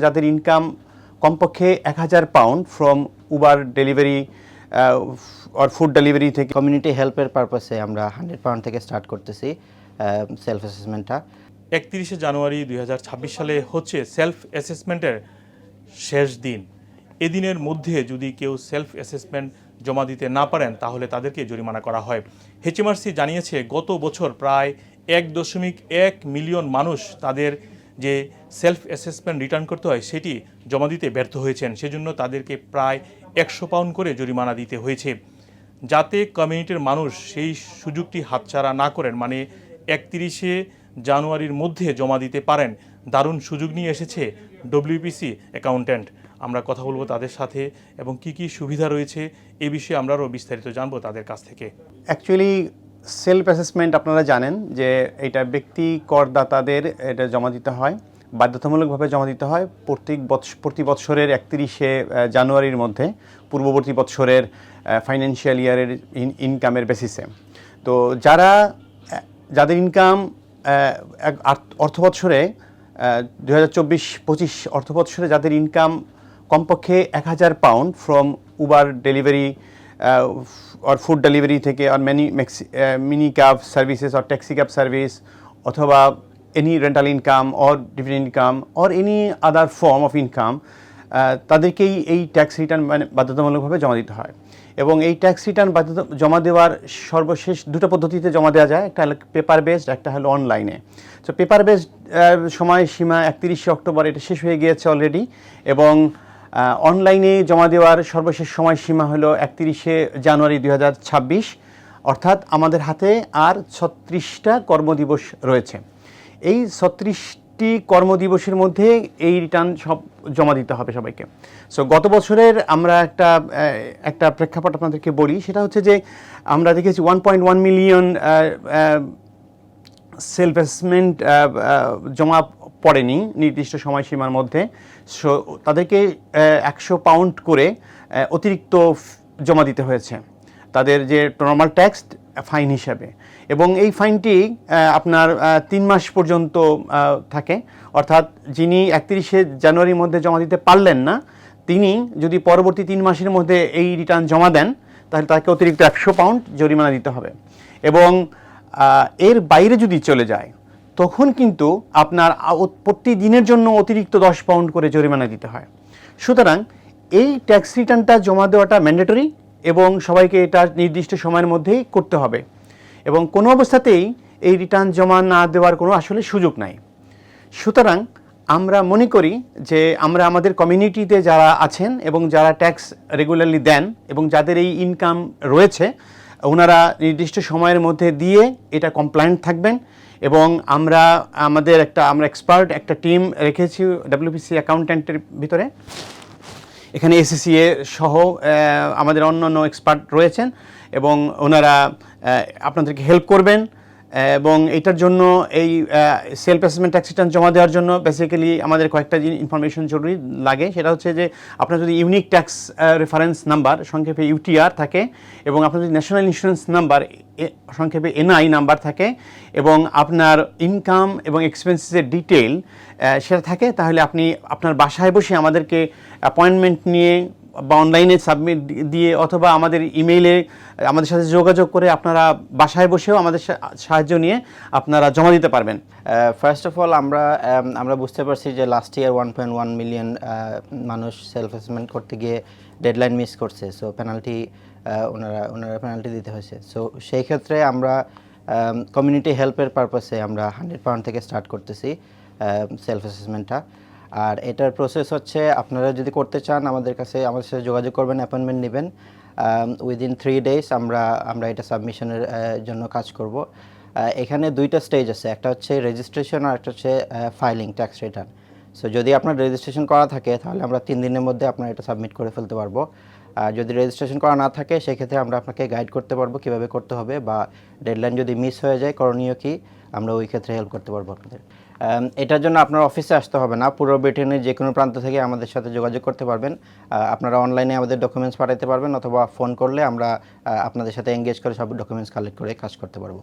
যাদের ইনকাম কমপক্ষে এক হাজার pound from Uber delivery or food delivery থেকে কমিউনিটি হেল্পের পারপাসে আমরা হান্ড্রেড পাউন্ড থেকে স্টার্ট করতেছি সেলফ অ্যাসেসমেন্টটা একত্রিশে জানুয়ারি দুই হাজার ছাব্বিশ সালে হচ্ছে সেলফ অ্যাসেসমেন্টের শেষ দিন। এদিনের মধ্যে যদি কেউ সেলফ অ্যাসেসমেন্ট জমা দিতে না পারেন, তাহলে তাদেরকে জরিমানা করা হয়। হেচএমআরসি জানিয়েছে, গত বছর প্রায় এক দশমিক এক মিলিয়ন মানুষ তাদের যে সেলফ অ্যাসেসমেন্ট রিটার্ন করতে হয়, সেটি জমা দিতে ব্যর্থ হয়েছেন। সেজন্য তাদেরকে প্রায় একশো পাউন্ড করে জরিমানা দিতে হয়েছে। যাতে কমিউনিটির মানুষ সেই সুযোগটি হাতছাড়া না করেন মানে একত্রিশে জানুয়ারির মধ্যে জমা দিতে পারেন। দারুণ সুযোগ নিয়ে এসেছে ডব্লিউপিসি অ্যাকাউন্ট্যান্ট আমরা কথা বলব তাদের সাথে এবং কি কি সুবিধা রয়েছে, এ বিষয়ে আমরা আরও বিস্তারিত জানব তাদের কাছ থেকে। অ্যাকচুয়ালি সেলফ অ্যাসেসমেন্ট আপনারা জানেন যে এটা ব্যক্তি করদাতাদের এটা জমা দিতে হয়, বাধ্যতামূলকভাবে জমা দিতে হয় প্রত্যেক বৎস- প্রতি বৎসরের একত্রিশে জানুয়ারির মধ্যে, পূর্ববর্তী বৎসরের ফাইন্যান্সিয়াল ইয়ারের ইনকামের বেসিসে তো যারা যাদের ইনকাম অর্থ বৎসরে দু হাজার চব্বিশ, পঁচিশ অর্থ বৎসরে যাদের ইনকাম কমপক্ষে এক হাজার pound from Uber delivery or food delivery থেকে আর many mini cab services or taxi cab service অথবা any rental income or dividend income or any other form of income তাদেরকেই এই ট্যাক্স রিটার্ন মানে বাধ্যতামূলকভাবে জমা দিতে হয়। এবং এই ট্যাক্স রিটার্ন বাধ্যতা, জমা দেওয়ার সর্বশেষ দুটো পদ্ধতিতে জমা দেওয়া যায়। একটা পেপার বেসড একটা হলো অনলাইনে তো পেপার বেসড সময়সীমা একত্রিশে অক্টোবর, এটা শেষ হয়ে গিয়েছে অলরেডি এবং অনলাইনে জমা দেওয়ার সর্বশেষ সময়সীমা হলো একত্রিশে জানুয়ারি দু হাজার ছাব্বিশ। অর্থাৎ আমাদের হাতে আর ছত্রিশটা কর্মদিবস রয়েছে। এই ছত্রিশটি কর্মদিবসের মধ্যে এই রিটার্ন সব জমা দিতে হবে সবাইকে। সো গত বছরের আমরা একটা একটা প্রেক্ষাপট আপনাদেরকে বলি, সেটা হচ্ছে যে আমরা দেখেছি one point one million self assessment জমা পড়েনি নির্দিষ্ট সময়সীমার মধ্যে। সো, তাদেরকে একশো পাউন্ড করে অতিরিক্ত জমা দিতে হয়েছে। তাদের যে নর্মাল ট্যাক্স ফাইন হিসাবে। এবং এই ফাইনটি আপনার তিন মাস পর্যন্ত থাকে। অর্থাৎ যিনি একত্রিশে জানুয়ারির মধ্যে জমা দিতে পারলেন না, তিনি যদি পরবর্তী তিন মাসের মধ্যে এই রিটার্ন জমা দেন, তাহলে তাকে অতিরিক্ত একশো পাউন্ড জরিমানা দিতে হবে। এবং এর বাইরে যদি চলে যায় তখন কিন্তু আপনার আ- ও- প্রতি দিনের জন্য অতিরিক্ত দশ পাউন্ড করে জরিমানা দিতে হয়। সুতরাং এই ট্যাক্স রিটার্নটা জমা দেওয়াটা ম্যান্ডেটরি এবং সবাইকে এটা নির্দিষ্ট সময়ের মধ্যেই করতে হবে। এবং কোনো অবস্থাতেই এই রিটার্ন জমা না দেওয়ার কোনো আসলে সুযোগ নাই। সুতরাং আমরা মনে করি যে আমরা আমাদের কমিউনিটিতে যারা আছেন এবং যারা ট্যাক্স রেগুলারলি দেন এবং যাদের এই ইনকাম রয়েছে, ওনারা নির্দিষ্ট সময়ের মধ্যে দিয়ে এটা কমপ্লায়েন্ট থাকবেন এবং আমরা, আমাদের একটা, আমরা এক্সপার্ট একটা টিম রেখেছি ডাব্লিউপিসি অ্যাকাউন্ট্যান্টের ভিতরে। এখানে এসিসিএ সহ আমাদের অন্য অন্য এক্সপার্ট রয়েছেন এবং ওনারা আপনাদেরকে হেল্প করবেন। এবং এটার জন্য এই সেলফ অ্যাসেসমেন্ট ট্যাক্স রিটার্ন জমা দেওয়ার জন্য বেসিক্যালি আমাদের কয়েকটা ইনফরমেশন জরুরি লাগে। সেটা হচ্ছে যে, আপনার যদি ইউনিক ট্যাক্স রেফারেন্স নাম্বার সংক্ষেপে ইউটিআর থাকে এবং আপনার যদি ন্যাশনাল ইন্স্যুরেন্স নাম্বার সংক্ষেপে এনআই নাম্বার থাকে এবং আপনার ইনকাম এবং এক্সপেন্সেসের ডিটেল সেটা থাকে, তাহলে আপনি আপনার বাসায় বসে আমাদেরকে অ্যাপয়েন্টমেন্ট নিয়ে বা অনলাইনে সাবমিট দিয়ে অথবা আমাদের ইমেইলে আমাদের সাথে যোগাযোগ করে আপনারা বাসায় বসেও আমাদের সাহায্য নিয়ে আপনারা জমা দিতে পারবেন। ফার্স্ট অফ অল আমরা আমরা বুঝতে পারছি যে last year one point one million মানুষ সেলফ অ্যাসেসমেন্ট করতে গিয়ে ডেডলাইন মিস করছে। সো পেনাল্টি ওনারা ওনারা পেনাল্টি দিতে হয়েছে। সো সেই ক্ষেত্রে আমরা কমিউনিটি হেল্পের পারপাসে আমরা হান্ড্রেড পাউন্ড থেকে স্টার্ট করতেছি সেলফ অ্যাসেসমেন্টটা আর এটার প্রসেস হচ্ছে আপনারা যদি করতে চান আমাদের কাছে, আমাদের সাথে যোগাযোগ করবেন অ্যাপয়েন্টমেন্ট নেবেন উইদিন থ্রি ডেজ আমরা আমরা এটা সাবমিশনের জন্য কাজ করব। এখানে দুইটা স্টেজ আছে, একটা হচ্ছে রেজিস্ট্রেশন আর একটা হচ্ছে ফাইলিং ট্যাক্স রিটার্ন সো যদি আপনার রেজিস্ট্রেশন করা থাকে, তাহলে আমরা তিন দিনের মধ্যে আপনার এটা সাবমিট করে ফেলতে পারব। আর যদি রেজিস্ট্রেশন করা না থাকে, সেক্ষেত্রে আমরা আপনাকে গাইড করতে পারব কীভাবে করতে হবে বা ডেডলাইন যদি মিস হয়ে যায়, করণীয় কি, আমরা ওই ক্ষেত্রে হেল্প করতে পারব আপনাদের। এটার জন্য আপনার অফিসে আসতে হবে না। পুরো ব্রিটেনের যে কোনো প্রান্ত থেকে আমাদের সাথে যোগাযোগ করতে পারবেন। আপনারা অনলাইনে আমাদের ডকুমেন্টস পাঠাতে পারবেন, অথবা ফোন করলে আমরা আপনাদের সাথে এঙ্গেজ করে সব ডকুমেন্টস কালেক্ট করে কাজ করতে পারব।